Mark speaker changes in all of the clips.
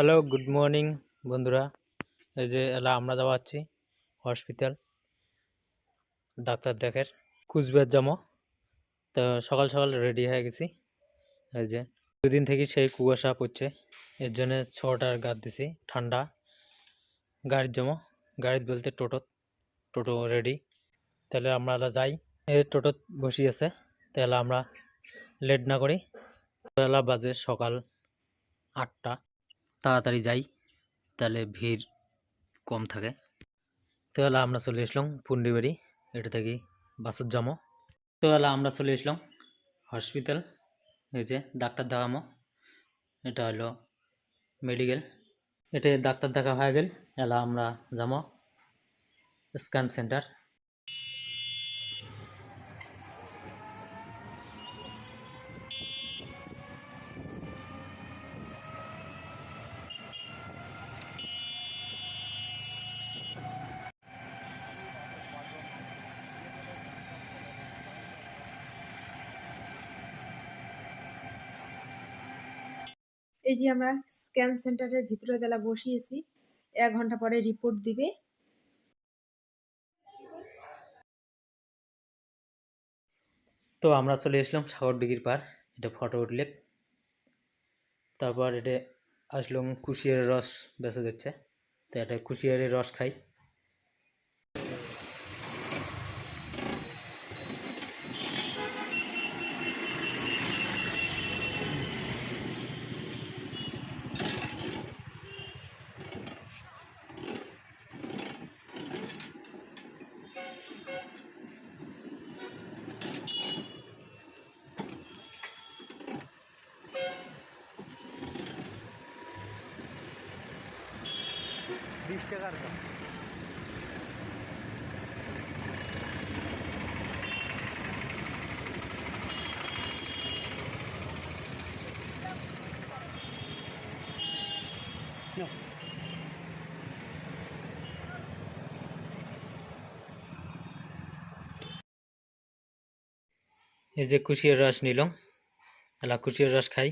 Speaker 1: Hello good morning বন্ধুরা। এই যে এলা, আমরা যাওয়া যাওয়াচ্ছি হসপিটাল ডাক্তার দেখের, কুচবিহার যাব। তো সকাল সকাল রেডি হয়ে গেছি। এই যে, দুদিন থেকে সেই কুয়াশা পড়ছে, এর জন্য ছটার গাদ দিছি, ঠান্ডা। গাড়ির যাব, গাড়ির বলতে টোটো টোটো রেডি তাহলে আমরা যাই। এই টোটোত বসি আছে তাহলে আমরা লেট না করি। বেলা বাজে সকাল আটটা। তাড়াতাড়ি যাই, তাহলে ভিড় কম থাকে। তাহলে আমরা চলে আসলাম পুন্ডিবাড়ি, এটা থেকে বাসের জামো তাহলে আমরা চলে আসলাম হসপিটাল, এই যে ডাক্তার দেখামো, এটা হলো মেডিকেল। এটা ডাক্তার দেখা হয়ে গেল, এলা আমরা যাব স্ক্যান সেন্টার।
Speaker 2: এই যে আমরা স্ক্যান সেন্টারের ভিতরে দেলা বসিয়েছি, এক ঘণ্টা পরে রিপোর্ট দিবে।
Speaker 1: তো আমরা চলে এসলাম সাগর ডিগির পার, এটা ফটো উঠলে। তারপর এটা আসলাম কুশিয়ারের রস বেঁচে দিচ্ছে। তো এটা কুশিয়ারের রস খাই। বিশ টাকার দাম এই যে কুশিয়ার রস নিলাম। এলা কুশিয়ার রস খাই।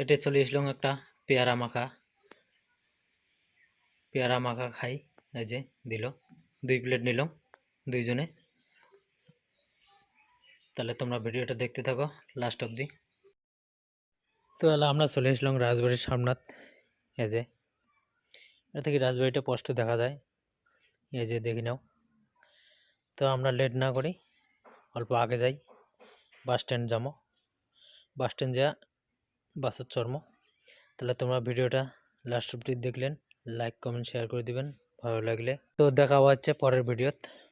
Speaker 1: এটা চলে আসলাম একটা পেয়ারা মাখা। পেয়ারা মাখা খাই। এই যে, দিল। দুই প্লেট নিলাম দুইজনে। তাহলে তোমরা ভিডিওটা দেখতে থাকো লাস্ট অবধি। তো তাহলে আমরা চলে আসলাম রাজবাড়ির সামনাত। এই যে, এটা থেকে রাজবাড়িটা স্পষ্ট দেখা যায়। এই যে, দেখি নাও। তো আমরা লেট না করি, অল্প আগে যাই। বাস স্ট্যান্ড যাব। বাস স্ট্যান্ড যা, বাসের চর্ম তাহলে তোমরা ভিডিওটা লাস্ট অবধি দেখলেন। লাইক কমেন্ট শেয়ার করে দিবেন। ভালো লাগলে। তো দেখা হচ্ছে পরের ভিডিওত